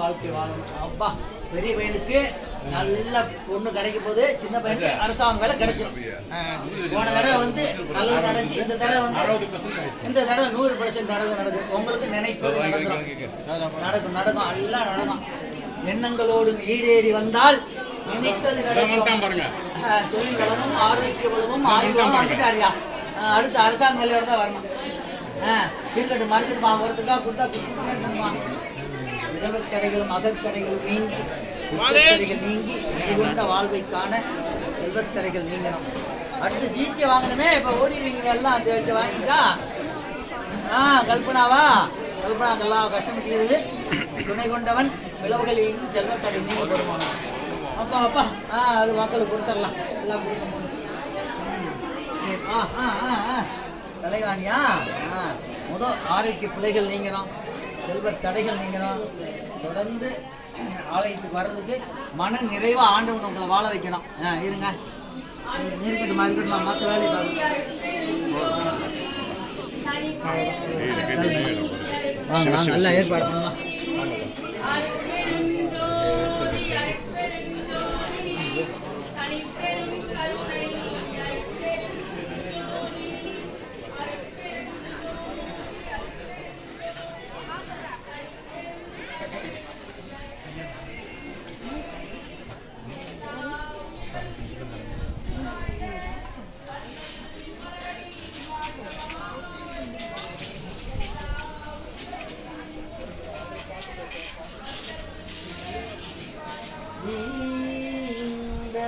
வாழ்க்கை வாழணும் அப்பா பெரிய பையனுக்கு நல்ல பொண்ணு கிடைக்கும் போது சின்ன பையனுக்கு அரசாங்க வேலை கிடைச்சிடும் போன தடவை வந்து நல்லது நடந்துச்சு. இந்த தடவை வந்து இந்த தடவை நூறு பர்சன்ட் நடந்து நடக்குது. உங்களுக்கு நினைப்பது நடந்துடும் நடக்கும் நடக்கும். எல்லாம் நடக்கும். எண்ணங்களோடும் ஈடேறி வந்தால் நினைத்தது தொழில் வளமும் ஆரோக்கிய வளமும் ஆய்வளமும் வந்துட்டாரியா ஆஹ், அடுத்து அரசாங்க வேலையோட தான் வரணும். இருக்கட்டும் மறுக்கட்டுமா வரதுக்காக கொடுத்தா கொடுத்துட்டே இருக்கணுமா? விதவத் கடைகளும் அகத்தடைகள் நீங்கி குற்றத்தடைகள் நீங்கி நிலைகொண்ட வாழ்வை காண செல்வத் கடைகள் நீங்கணும். அடுத்து ஜீச்சியை வாங்கணுமே இப்போ ஓடிடுவீங்க எல்லாம் அந்த வச்சு வாங்கிட்டா? ஆ கல்பனாவா? கல்பனாக்கெல்லாம் கஷ்டம் தீருது துணை கொண்டவன் விளவுகளில் இருந்து செல்வத்தடை நீங்க போடுவானோ அப்பா அப்பா. ஆ அது மக்களுக்கு கொடுத்துடலாம். எல்லாம் கொடுக்கும்போது ம், சரி ஆ ஆ ஆ ஆ. தலைவாணியா? ஆ. முதல் ஆரோக்கிய பிள்ளைகள் நீங்கணும். செல்வ தடைகள் நீங்கணும். தொடர்ந்து ஆலயத்துக்கு வர்றதுக்கு மன நிறைவா ஆண்டவன் உங்களை வாழ வைக்கணும். ஆ இருங்க. இருக்கட்டுமா இருக்கட்டுமா மற்ற வேலையை பாருங்க. நல்லா ஏற்பாடு பண்ணலாம்.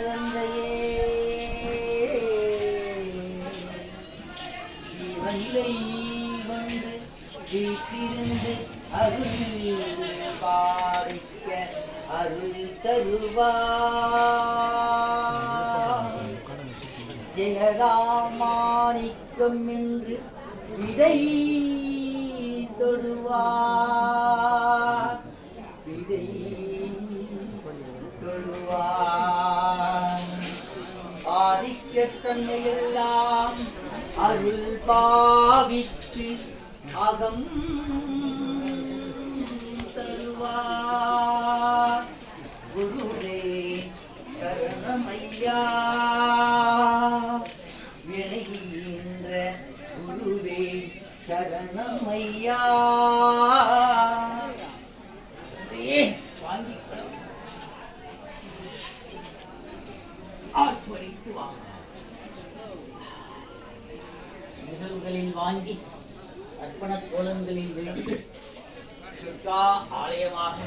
ஈன்றதந்தையே, ஜீவனிலை கொண்டு வீட்டிருந்து அருள் பாவிக்க அருள் தருவா. ஜெயராமாணிக்கம் என்று விதை தொடுவார் ஆதிக்கத்தன்மையெல்லாம் அருள் பாவித்து அகம் தருவார். குருவே சரணமையா. இணைகின்ற குருவே சரணமையா. அப்படியே வாங்கிக்கணும் ஆட்பறித்து கோலங்களில் வாங்கி அர்ப்பண கோலங்களில் விழுந்து சுற்றா ஆலயமாக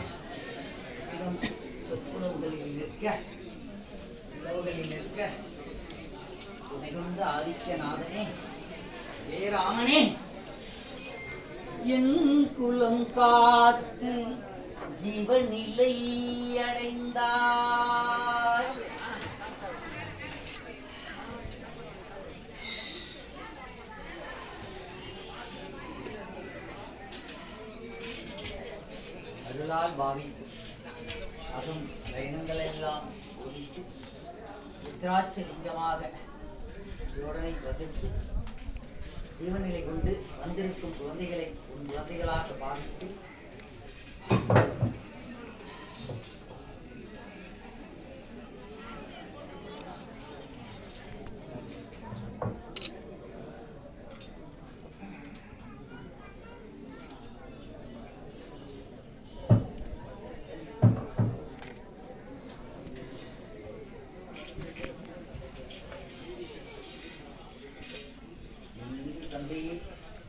இடம் நிற்க உறவுகளில் நிற்க துணை ஆதித்யநாதனே ஜெயராமனே என் குலம் காத்து ஜீவநிலை அடைந்தார். அருளால் பாவித்து அகம் பயணங்களெல்லாம் ஒழித்து ருத்ராட்ச லிங்கமாக யோடனை வகுத்து ஜீவநிலை கொண்டு வந்திருக்கும் குழந்தைகளை உன் குழந்தைகளாக பாவித்து என் தந்தையே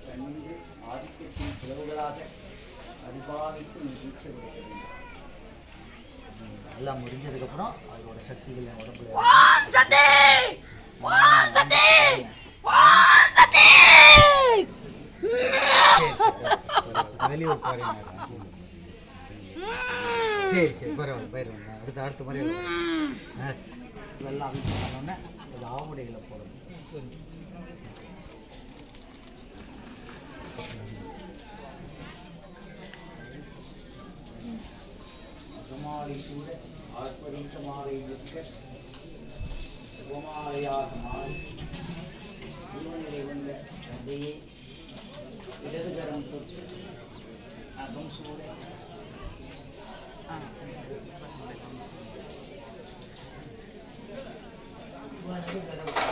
கண்ணின்று ஆதிக்கத்தின் பிளவுகளாக அனுபாவித்து நீ தீட்சை கொடுக்க வேண்டும் எல்லாம் முடிஞ்சதுக்கப்புறம் அதோட சக்திகள் என் உடம்புல வெளியூர் போறீங்க சரி சரி பரவாயில்ல பரவாயில்ல அடுத்த அடுத்த முறை இதெல்லாம் அபிஷேகம் பண்ணோன்னே அது ஆவுடைகளை போடணும் அகமாலை சூட ஆர்ப்பரித்த மாலை நிற்க சுகமாலையாக மாறி ஜீவநிலை கொண்ட தந்தையே இடதுகரம் தொட்டு அகம் சூழ வலதுகரம்